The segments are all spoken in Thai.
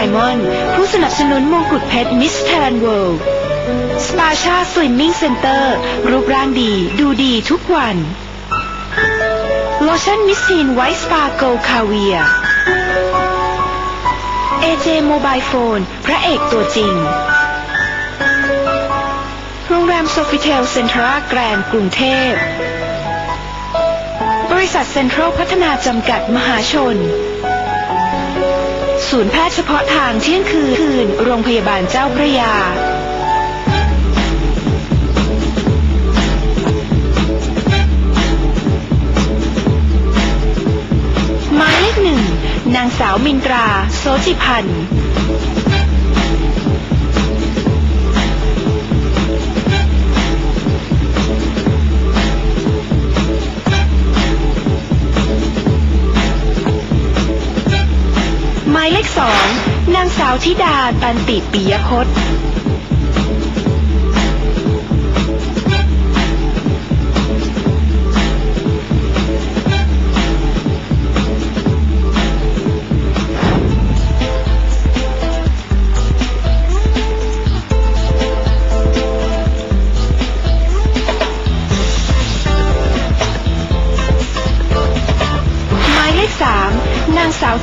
Diamond ผู้สนับสนุนมงกุฎเพชร Miss Thailand World สปาชาสลิมมิ่งเซ็นเตอร์รูปร่างดีดูดีทุกวัน โลชั่นมิสซีนไวท์สปาโกคาเวีย AJ Mobile Phone พระเอกตัวจริง โรงแรมโซฟิเทลเซ็นทรัลแกรนด์กรุงเทพ บริษัทเซ็นทรัลพัฒนาจำกัดมหาชน ศูนย์แพทย์เฉพาะทางเที่ยงคืนคืน โรงพยาบาลเจ้าพระยา หมายเลขหนึ่ง นางสาวมินตรา โสจิพันธ์ มายเลขสองนางสาวธิดาตันติปิยพจน์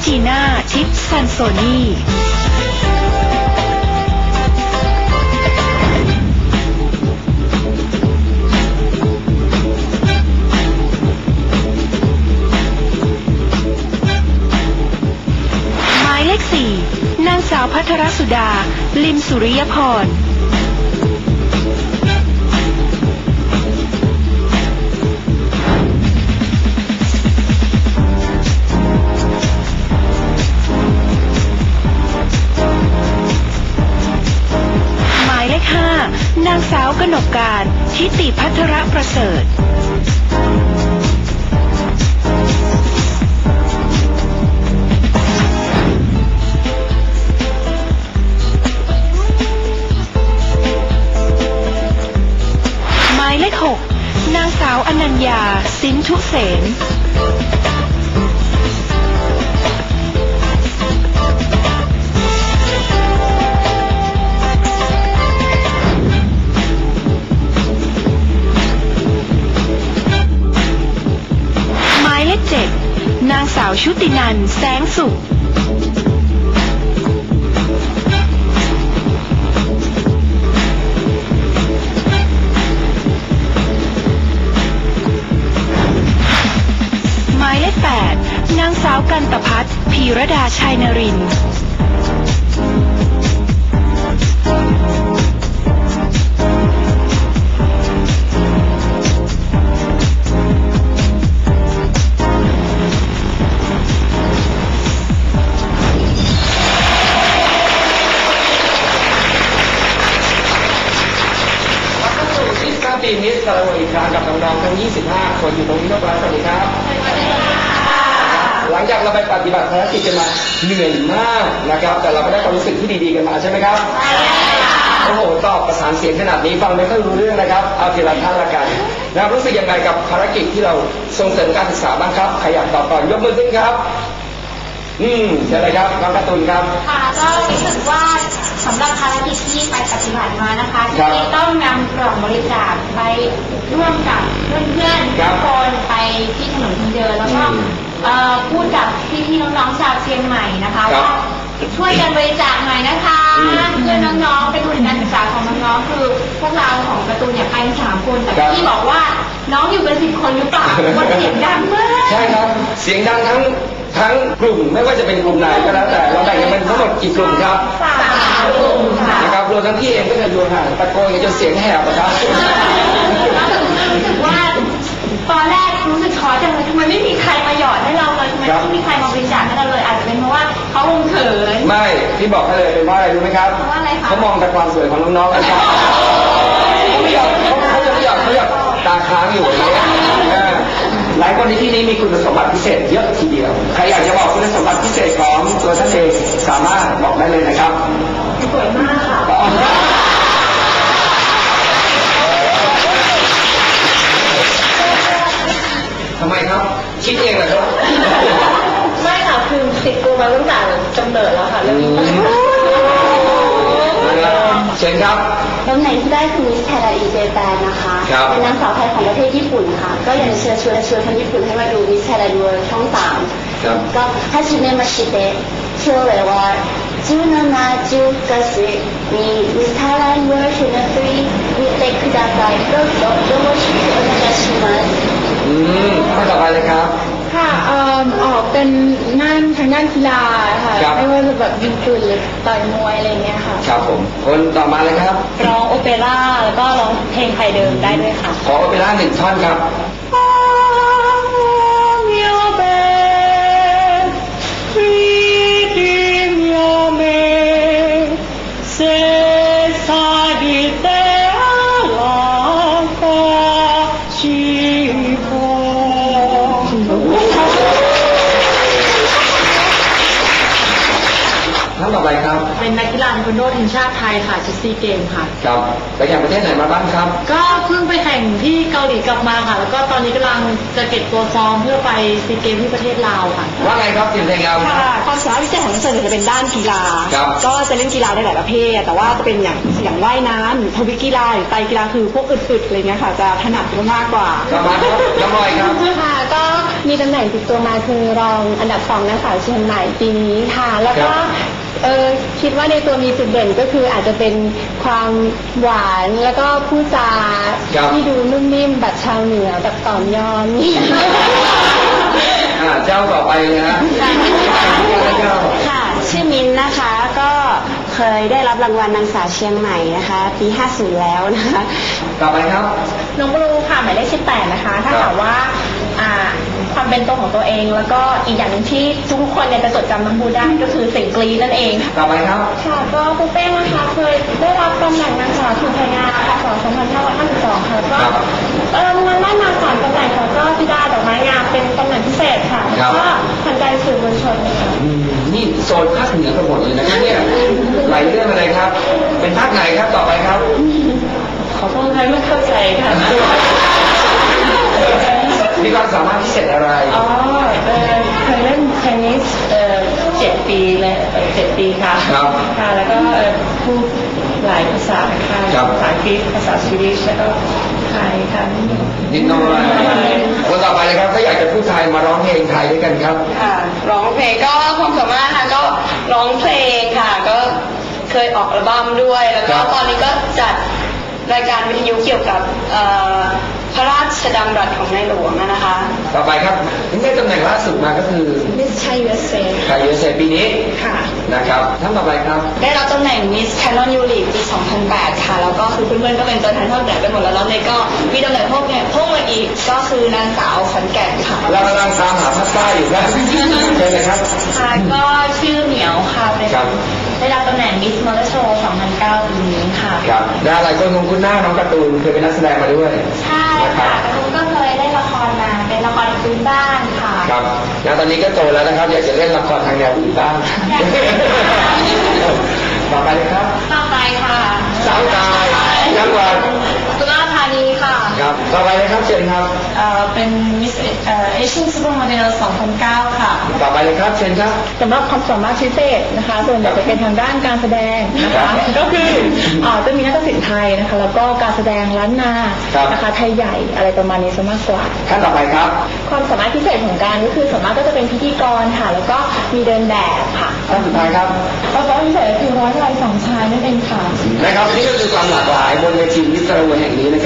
จีน่าทิพย์ซันโซนีหมายเลขสี่นางสาวพัทรสุดา ลิมสุริยพร ทิติพัทรประเสริฐหมายเลขหกนางสาวอนัญญาสินทุเสน ชุตินันท์แสงสุข หมายเลขแปดนางสาวกันตพัฒน์พีรดาชัยนรินทร์ ตีมิสตาร์วอีกครั้งกับน้องๆทั้ง 25 คนอยู่ตรงนี้เรียบร้อยสวัสดีครับ หลังจากเราไปปฏิบัติภารกิจกันมาเหนื่อยมากนะครับ แต่เราก็ได้ความรู้สึกที่ดีๆกันมาใช่ไหมครับโอ้โหตอบประสานเสียงขนาดนี้ฟังไม่ค่อยรู้เรื่องนะครับ เอาทีละท่านละกันนะร,รู้สึกยังไงกับภารกิจที่เราส่งเสริมการศึกษาบ้างครับใครอยากตอบก่อนยกมือขึ้นครับ อืมเชิญเลยครับน้องการ์ตูนครับ ค่ะก็รู้สึกว่า สำหรับภารกิจที่ไปปฏิบัติมานะคะครับที่ต้องนำกล่องบริจาคไปร่วมกับเพื่อนๆครัทุบกคนไปที่ถนนคนเดินแล้วก็อืมเอ่อพูดกับพี่ๆน้องๆชาวเชียงใหม่นะคะครับ ว่าช่วยกันบริจาคหน่อยนะคะอืมเพื่อน้องๆเป็นทุนการศึกษาของน้องๆคือพวกเราของการะตูนเนี่ยไปกันสามคนแต่ครับพี่บอกว่าน้องอยู่กันสิบคนหรือเปล่าวันเสียงดังมาก ใช่ครับ เสียงดังทั้ง ทั้งกลุ่มไม่ว่าจะเป็นกลุ่มไหนก็แล้วแต่เราแบ่งกันเป็นทั้งหมดกี่กลุ่มครับสามกลุ่มค่ะนะครับรวมทั้งพี่เองก็จะอยู่ห่างตะโกนกันจนเสียงแหบนะครับรู้สึกว่าตอนแรกรู้สึกท้อจังเลยทำไมไม่มีใครมาหยอดให้เราเลยทำไมครับไม่มีใครมาบริจาคให้เราเลยอาจจะเป็นเพราะว่าเขาคงเขินไม่พี่บอกให้เลยเป็นว่าอะไรรู้ไหมครับเพราะว่าอะไรคะเขามองแต่ความสวยของน้องๆนะครับเขาไม่หยอดเขาเขาจะไม่หยอดเขาหยอดตาค้างอยู่อย่างเงี้ยเออ หลายคนในที่นี้มีคุณสมบัติพิเศษเยอะทีเดียว ใครอยากจะบอกคุณสมบัติพิเศษของตัวท่านเองสามารถบอกได้เลยนะครับสวยมากค่ะทำไมครับ คิดเองเหรอครับ ไม่ค่ะ คือติดตัวมาตั้งแต่กำเนิดแล้วค่ะเรื่องนี้นะครับ เชิญครับ ตำแหน่งที่ได้คือมิสไทยแลนด์อีเจแปนนะคะคเป็นนางสาวไทยของประเทศญี่ปุ่นค่ะ ก็อยากจะเชิญชวนชวนคนญี่ปุ่นให้มาดูมิสไทยแลนดูเวิร์ช่องสามก็ฮาชิเมะมาชิเตะเชื่อเลยว่าจูนานาจูกาซึมีมิสไทยแลนด์เวินะฟรีมีเตคุดาไซโดโดโดชิโอนากาชิมัสอืมข้อต่อไปเลยครับ ค่ะออกเป็น ทางด้านกีฬาค่ะครับ ไม่ว่าจะแบบยิงปืนหรือต่อยมวยอะไรเงี้ยค่ะครับผม คนต่อมาเลยครับ ร้องโอเปร่าแล้วก็ร้องเพลงไทยเดิมได้ด้วยค่ะ ขอโอเปร่าหนึ่งท่อนครับท่ เป็นนักกีฬาเทควันโดทีมชาติไทยค่ะชุดซีเกมค่ะ ครับไปแข่งประเทศไหนมาบ้างครับ ก็เพิ่งไปแข่งที่เกาหลีกลับมาค่ะ แล้วก็ตอนนี้กำลังจะเก็บตัวซ้อมเพื่อไปซีเกมที่ประเทศลาวค่ะ ว่าไงครับทีมไทยงามครับค่ะความสามารถพิเศษของนักเรียนจะเป็นด้านกีฬา ครับก็จะเล่นกีฬาได้หลายประเภท แต่ว่าจะเป็นอย่างอย่างว่ายน้ำหรือทวิกีฬาหรือไตรกีฬาคือพวกอึดๆอะไรเงี้ยค่ะ จะถนัดมากกว่าต่อมาครับน้องบอยครับ ค่ะก็มีตำแหน่งติดตัวมาคือรองอันดับสองนางสาวเชียงใหม่ปีนี้ค่ะ แล้วก็ครับ เออ คิดว่าในตัวมีจุดเด่นก็คืออาจจะเป็นความหวานแล้วก็พูดจาครับ ที่ดูนุ่มนิ่มแบบชาวเหนือแบบต่อนยอนนี่ อ่าเจ้าต่อไปเลยฮะเจ้า ค่ะ ชื่อมินนะคะ ก็เคยได้รับรางวัลนางสาวเชียงใหม่นะคะ ปี 50 แล้วนะคะ ต่อไปครับ น้องบลูค่ะหมายเลข18นะคะ ถ้าครับถามว่าอ่า ความเป็นตัวของตัวเอง แล้วก็อีกอย่างหนึ่งที่ทุกคนเนี่ยจะจดจำน้องบลูได้ก็คือเสียงกรีดนั่นเองต่อไปครับ ค่ะก็ปูเป้นะคะเคยได้รับตำแหน่งนางสาวถูกพงาพศ2552 ความสามารถพิเศษอะไร อ๋อเออเคยเล่นเทนนิสเอ่อเจ็ดปีเลยเอ่อเจ็ดปีค่ะครับค่ะแล้วก็เอ่อพูดหลายภาษาค่ะครับ ภาษาอังกฤษภาษาสวีดิชแล้วก็ไทยค่ะนิดหน่อยคนต่อไปเลยครับถ้าอยากจะพูดไทยมาร้องเพลงไทยด้วยกันครับ ค่ะร้องเพลงก็ความสามารถค่ะก็ร้องเพลงค่ะ ก็เคยออกอัลบั้มด้วย แล้วคก็รับตอนนี้ก็จัดรายการวิทยุเกี่ยวกับเอ่อ พระราชดำรัสของในหลวงอะนะคะ ต่อไปครับได้ตำแหน่งล่าสุดมาก็คือมิสชัยยูเอสเอไทยยูเซปีนี้ค่ะนะครับท่านต่อไปครับ ได้รับตำแหน่ง Miss Canon u l i ปี 2008 ค่ะ แล้วก็คือเพื่อนๆก็เป็นตัวแทนภาคเหนือกันหมดแล้วแล้วเนยก็มีตำแหน่งพวกเนี่ยพวกมาอีกก็คือนางสาวขอนแก่นค่ะเรากำลังตามหาภาคใต้อยู่ครับเชิญเลยครับค่ะก็ชื่อเหมียวค่ะเป็นครับได้รับตำแหน่งมิสมอเตอร์โชว์ 2009 ปีนี้ค่ะครับและหลายคนคงคุ้นหน้าน้องการ์ตูนเคยเป็นนักแสดงมาด้วยใช่นะ ครัค่ะบกระตุ้นก็เคยเล่นละครมาเป็นละครพื้นบ้านค่ะครับแล้วตอนนี้ก็โตแล้วนะครับ อยากจะเล่นละครทางแนวอื่นบ้าง ต่อไปเลยครับ ต่อไปเลยครับเชิญครับ เอ่อเป็นมิสเอ่อเอเชียนซูเปอร์โมเดล 2009 ค่ะ ต่อไปเลยครับเชิญครับ สำหรับความสามารถพิเศษนะคะ ส่วนใหญ่จะเป็นทางด้านการแสดงนะครัคะ บก็คืออ่าจะมีนักศิลป์ไทยนะคะ แล้วก็การแสดงล้านนาครับ นะคะไทยใหญ่อะไรประมาณนี้ซะมากกว่า ท่านต่อไปครับ ความสามารถพิเศษของการก็คือสามารถก็จะเป็นพิธีกรค่ะ แล้วก็มีเดินแบบค่ะท่านสุดท้ายครับ ความสามารถพิเศษคือร้อยลายสองชายนั่นเองค่ะ นะครับนี่ก็คือความหลากหลายบนเวทีมิสเตอร์เวอร์แห่งนี้นะครับ